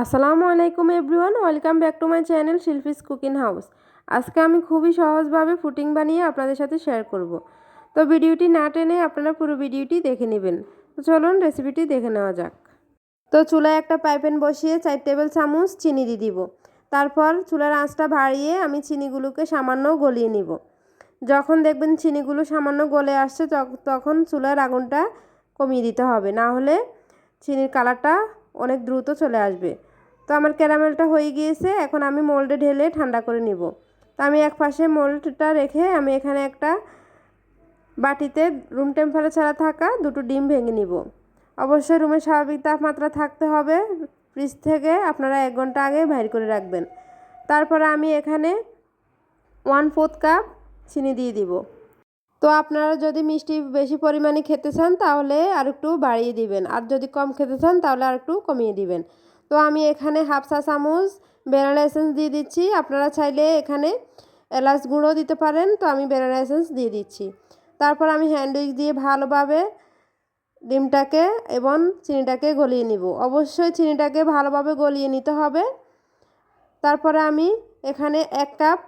আসসালামু আলাইকুম everyone, welcome back to my channel Shilpi's cooking house. আজকে আমি খুবই সহজভাবে ফুটিং বানিয়ে আপনাদের সাথে শেয়ার করব। তো ভিডিওটি না টেনে আপনারা পুরো ভিডিওটি দেখে নেবেন। তো চলুন রেসিপিটি দেখে নেওয়া যাক। তো চুলায় একটা পাইপেন বসিয়ে চার টেবিল চামচ চিনি দিয়ে দিব। তারপর চুলার আঁচটা বাড়িয়ে আমি চিনিগুলোকে সামান্য গলিয়ে নিব। যখন দেখবেন চিনিগুলো সামান্য গলে আসছে তখন চুলার আগুনটা কমিয়ে দিতে হবে। না হলে চিনির কালারটা অনেক দ্রুত চলে আসবে। তো আমার ক্যারামেলটা হয়ে গিয়েছে, এখন আমি মোল্ডে ঢেলে ঠান্ডা করে নিব। তো আমি এক পাশে মোল্ডটা রেখে আমি এখানে একটা বাটিতে রুম টেম্পারেচারে থাকা দুটো ডিম ভেঙে নিব। অবশ্যই রুমের স্বাভাবিক তাপমাত্রা থাকতে হবে। ফ্রিজ থেকে আপনারা এক ঘণ্টা আগে বাইর করে রাখবেন। তারপরে আমি এখানে ওয়ান ফোর্থ কাপ চিনি দিয়ে দিব। তো আপনারা যদি মিষ্টি বেশি পরিমাণে খেতে চান, তাহলে আর একটু বাড়িয়ে দিবেন। আর যদি কম খেতে চান, তাহলে আর একটু কমিয়ে দিবেন। তো আমি এখানে হাফ চা চামচ বেনানা এসেন্স দিয়ে দিচ্ছি। আপনারা চাইলে এখানে এলাচ গুঁড়ো দিতে পারেন। তো আমি বেনানা এসেন্স দিয়ে দিচ্ছি। তারপর আমি হ্যান্ড উইক দিয়ে ভালোভাবে ডিমটাকে এবং চিনিটাকে গলিয়ে নিব। অবশ্যই চিনিটাকে ভালোভাবে গলিয়ে নিতে হবে। তারপরে আমি এখানে এক কাপ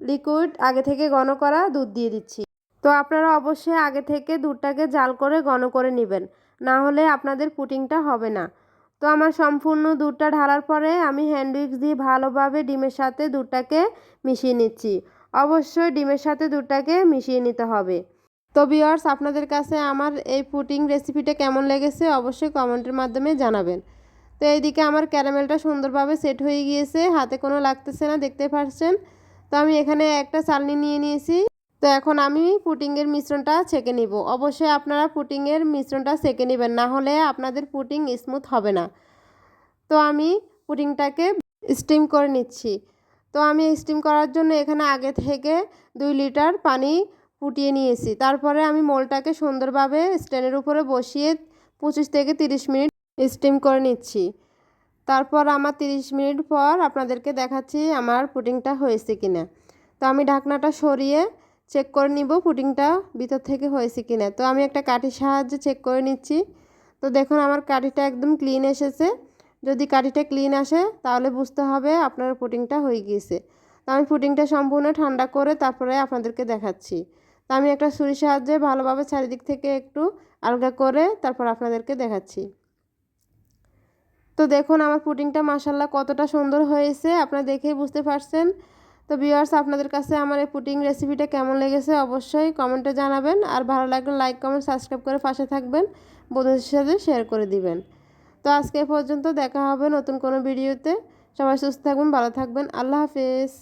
লিকুইড আগে থেকে ঘন করা দুধ দিয়ে দিচ্ছি। তো আপনারা অবশ্যই আগে থেকে দুধটাকে জাল করে ঘন করে নেবেন। না হলে আপনাদের পুটিংটা হবে না। তো আমার সম্পূর্ণ দুধটা ঢালার পরে আমি হ্যান্ড উইক্স দিয়ে ভালোভাবে ডিমের সাথে দুধটাকে মিশিয়ে নিচ্ছি। অবশ্যই ডিমের সাথে দুধটাকে মিশিয়ে নিতে হবে। তো বিয়ার্স আপনাদের কাছে আমার এই পুটিং রেসিপিটা কেমন লেগেছে অবশ্যই কমেন্টের মাধ্যমে জানাবেন। তো এইদিকে আমার ক্যারামেলটা সুন্দরভাবে সেট হয়ে গিয়েছে, হাতে কোনো লাগতেছে না, দেখতে পাচ্ছেন? তো আমি এখানে একটা চালনি নিয়ে নিয়েছি। তো এখন আমি পুটিংয়ের মিশ্রণটা ছেঁকে নিব। অবশ্যই আপনারা পুটিংয়ের মিশ্রণটা ছেঁকে নেবেন, না হলে আপনাদের পুটিং স্মুথ হবে না। তো আমি পুটিংটাকে স্টিম করে নিচ্ছি। তো আমি স্টিম করার জন্য এখানে আগে থেকে দুই লিটার পানি ফুটিয়ে নিয়েছি। তারপরে আমি মোলটাকে সুন্দরভাবে স্ট্যান্ডের উপরে বসিয়ে পঁচিশ থেকে তিরিশ মিনিট স্টিম করে নিচ্ছি। তারপর আমার তিরিশ মিনিট পর আপনাদেরকে দেখাচ্ছি আমার পুটিংটা হয়েছে কিনা। তো আমি ঢাকনাটা সরিয়ে চেক করে নিব পুডিংটা ভিতর থেকে হয়েছে কিনা। তো আমি একটা কাঠির সাহায্যে চেক করে নিচ্ছি। তো দেখুন আমার কাঠিটা একদম ক্লিন এসেছে। যদি কাঠিটা ক্লিন আসে, তাহলে বুঝতে হবে আপনার পুডিংটা হয়ে গিয়েছে। তো আমি পুডিংটা সম্পূর্ণ ঠান্ডা করে তারপরে আপনাদেরকে দেখাচ্ছি। তো আমি একটা ছুরির সাহায্যে ভালোভাবে চারিদিক থেকে একটু আলগা করে তারপর আপনাদেরকে দেখাচ্ছি। তো দেখুন আমার পুডিংটা মাসাল্লাহ কতটা সুন্দর হয়েছে। আপনারা দেখেই বুঝতে পারছেন। তো ভিউয়ার্স আপনাদের কাছে আমার এই পুটিং রেসিপিটা কেমন লেগেছে অবশ্যই কমেন্টে জানাবেন। আর ভালো লাগলে লাইক কমেন্ট সাবস্ক্রাইব করে পাশে থাকবেন। বন্ধুদের সাথে শেয়ার করে দিবেন। তো আজকে পর্যন্ত দেখা হবে নতুন কোনো ভিডিওতে সবাই সুস্থ থাকবেন, ভালো থাকবেন। আল্লাহ হাফেজ।